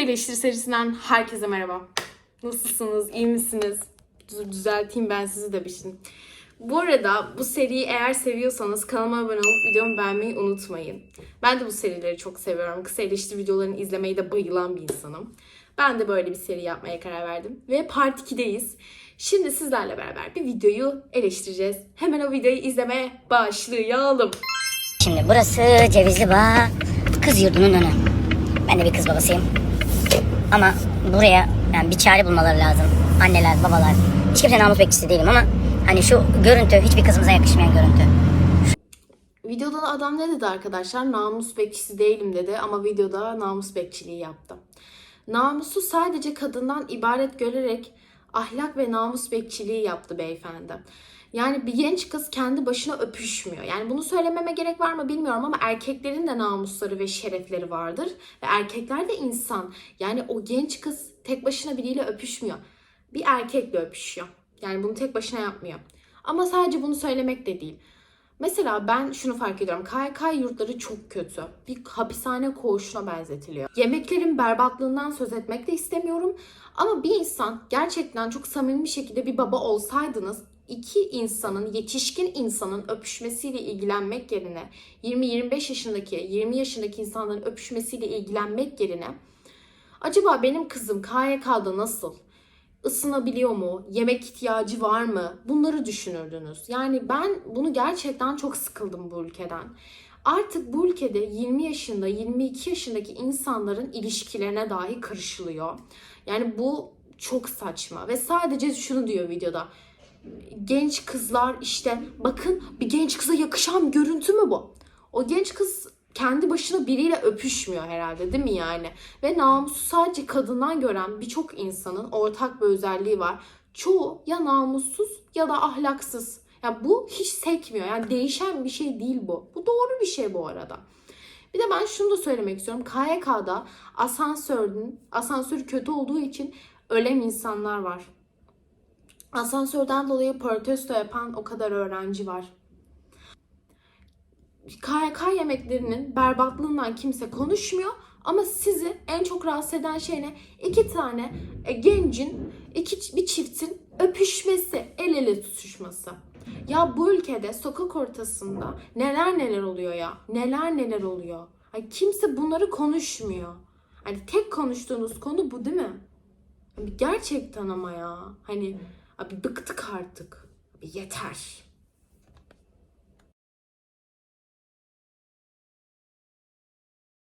eleştiri serisinden herkese merhaba. Nasılsınız? İyi misiniz? Düzelteyim ben sizi de bir şey. Bu arada bu seriyi eğer seviyorsanız kanalıma abone olup videomu beğenmeyi unutmayın. Ben de bu serileri çok seviyorum. Kısa eleştiri videolarını izlemeyi de bayılan bir insanım. Ben de böyle bir seri yapmaya karar verdim. Ve part 2'deyiz. Şimdi sizlerle beraber bir videoyu eleştireceğiz. Hemen o videoyu izlemeye başlayalım. Şimdi burası Cevizli Bağ kız yurdunun önü. Ben de bir kız babasıyım. Ama buraya yani bir çare bulmaları lazım. Anneler, babalar. Hiç kimse namus bekçisi değilim ama hani şu görüntü hiçbir kızımıza yakışmayan görüntü. Videoda da adam ne dedi arkadaşlar? Namus bekçisi değilim dedi ama videoda namus bekçiliği yaptı. Namusu sadece kadından ibaret görerek ahlak ve namus bekçiliği yaptı beyefendi. Yani bir genç kız kendi başına öpüşmüyor. Yani bunu söylememe gerek var mı bilmiyorum ama erkeklerin de namusları ve şerefleri vardır. Ve erkekler de insan. Yani o genç kız tek başına biriyle öpüşmüyor. Bir erkekle öpüşüyor. Yani bunu tek başına yapmıyor. Ama sadece bunu söylemek de değil. Mesela ben şunu fark ediyorum. KYK yurtları çok kötü. Bir hapishane koğuşuna benzetiliyor. Yemeklerin berbatlığından söz etmek de istemiyorum. Ama bir insan gerçekten çok samimi bir şekilde bir baba olsaydınız iki insanın, yetişkin insanın öpüşmesiyle ilgilenmek yerine 20-25 yaşındaki, 20 yaşındaki insanların öpüşmesiyle ilgilenmek yerine acaba benim kızım KYK'da nasıl? Isınabiliyor mu? Yemek ihtiyacı var mı? Bunları düşünürdünüz. Yani ben bunu gerçekten çok sıkıldım bu ülkeden. Artık bu ülkede 20 yaşında, 22 yaşındaki insanların ilişkilerine dahi karışılıyor. Yani bu çok saçma ve sadece şunu diyor videoda. Genç kızlar işte bakın bir genç kıza yakışan görüntü mü bu? O genç kız kendi başına biriyle öpüşmüyor herhalde değil mi yani? Ve namusu sadece kadından gören birçok insanın ortak bir özelliği var. Çoğu ya namussuz ya da ahlaksız. Yani bu hiç sekmiyor. Yani değişen bir şey değil bu. Bu doğru bir şey bu arada. Bir de ben şunu da söylemek istiyorum. KYK'da asansörün, asansörü kötü olduğu için ölen insanlar var. Asansörden dolayı protesto yapan o kadar öğrenci var. KYK yemeklerinin berbatlığından kimse konuşmuyor. Ama sizi en çok rahatsız eden şey ne? İki tane e, gencin, iki bir çiftin öpüşmesi, el ele tutuşması. Ya bu ülkede sokak ortasında neler neler oluyor ya? Neler neler oluyor? Ay kimse bunları konuşmuyor. Hani tek konuştuğunuz konu bu değil mi? Abi gerçekten ama ya. Hani abi bıktık artık. Abi yeter.